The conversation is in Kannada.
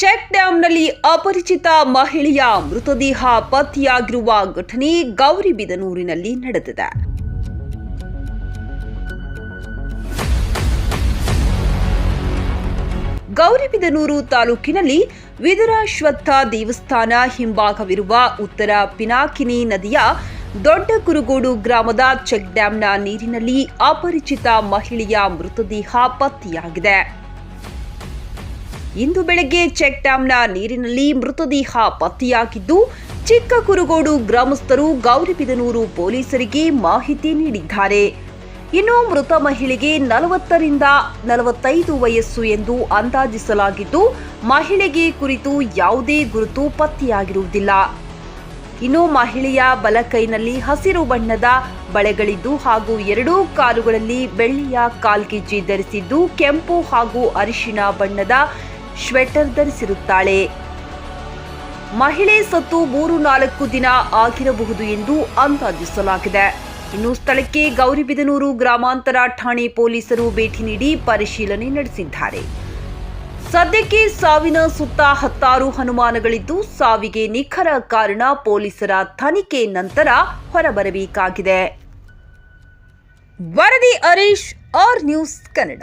ಚೆಕ್ ಡ್ಯಾಂನಲ್ಲಿ ಅಪರಿಚಿತ ಮಹಿಳೆಯ ಮೃತದೇಹ ಪತ್ತೆಯಾಗಿರುವ ಘಟನೆ ಗೌರಿಬಿದನೂರಿನಲ್ಲಿ ನಡೆದಿದೆ. ಗೌರಿಬಿದನೂರು ತಾಲೂಕಿನಲ್ಲಿ ವಿದುರಾಶ್ವತ್ಥ ದೇವಸ್ಥಾನ ಹಿಂಭಾಗವಿರುವ ಉತ್ತರ ಪಿನಾಕಿನಿ ನದಿಯ ದೊಡ್ಡ ಕುರುಗೋಡು ಗ್ರಾಮದ ಚೆಕ್ ಡ್ಯಾಂನ ನೀರಿನಲ್ಲಿ ಅಪರಿಚಿತ ಮಹಿಳೆಯ ಮೃತದೇಹ ಪತ್ತೆಯಾಗಿದೆ. ಇಂದು ಬೆಳಗ್ಗೆ ಚೆಕ್ ಡ್ಯಾಂನ ನೀರಿನಲ್ಲಿ ಮೃತದೇಹ ಪತ್ತೆಯಾಗಿದ್ದು ಚಿಕ್ಕ ಕುರುಗೋಡು ಗ್ರಾಮಸ್ಥರು ಗೌರಿಬಿದನೂರು ಪೊಲೀಸರಿಗೆ ಮಾಹಿತಿ ನೀಡಿದ್ದಾರೆ. ಇನ್ನು ಮೃತ ಮಹಿಳೆಗೆ ನಲವತ್ತರಿಂದ ನಲವತ್ತೈದು ವಯಸ್ಸು ಎಂದು ಅಂದಾಜಿಸಲಾಗಿದ್ದು, ಮಹಿಳೆಗೆ ಕುರಿತು ಯಾವುದೇ ಗುರುತು ಪತ್ತೆಯಾಗಿರುವುದಿಲ್ಲ. ಇನ್ನು ಮಹಿಳೆಯ ಬಲಕೈನಲ್ಲಿ ಹಸಿರು ಬಣ್ಣದ ಬಳೆಗಳಿದ್ದು ಹಾಗೂ ಎರಡೂ ಕಾಲುಗಳಲ್ಲಿ ಬೆಳ್ಳಿಯ ಕಾಲ್ಗೆಜ್ಜೆ ಧರಿಸಿದ್ದು, ಕೆಂಪು ಹಾಗೂ ಅರಿಶಿನ ಬಣ್ಣದ ಶ್ವೆಟರ್ ಧರಿಸಿರುತ್ತಾಳೆ. ಮಹಿಳೆ ಸತ್ತು ಮೂರು ನಾಲ್ಕು ದಿನ ಆಗಿರಬಹುದು ಎಂದು ಅಂದಾಜಿಸಲಾಗಿದೆ. ಇನ್ನು ಸ್ಥಳಕ್ಕೆ ಗೌರಿಬಿದನೂರು ಗ್ರಾಮಾಂತರ ಠಾಣೆ ಪೊಲೀಸರು ಭೇಟಿ ನೀಡಿ ಪರಿಶೀಲನೆ ನಡೆಸಿದ್ದಾರೆ. ಸದ್ಯಕ್ಕೆ ಸಾವಿನ ಸುತ್ತ ಹತ್ತಾರು ಅನುಮಾನಗಳಿದ್ದು ಸಾವಿಗೆ ನಿಖರ ಕಾರಣ ಪೊಲೀಸರ ತನಿಖೆ ನಂತರ ಹೊರಬರಬೇಕಾಗಿದೆ. ವರದಿ ಹರೀಶ್, ಆರ್ ನ್ಯೂಸ್ ಕನ್ನಡ.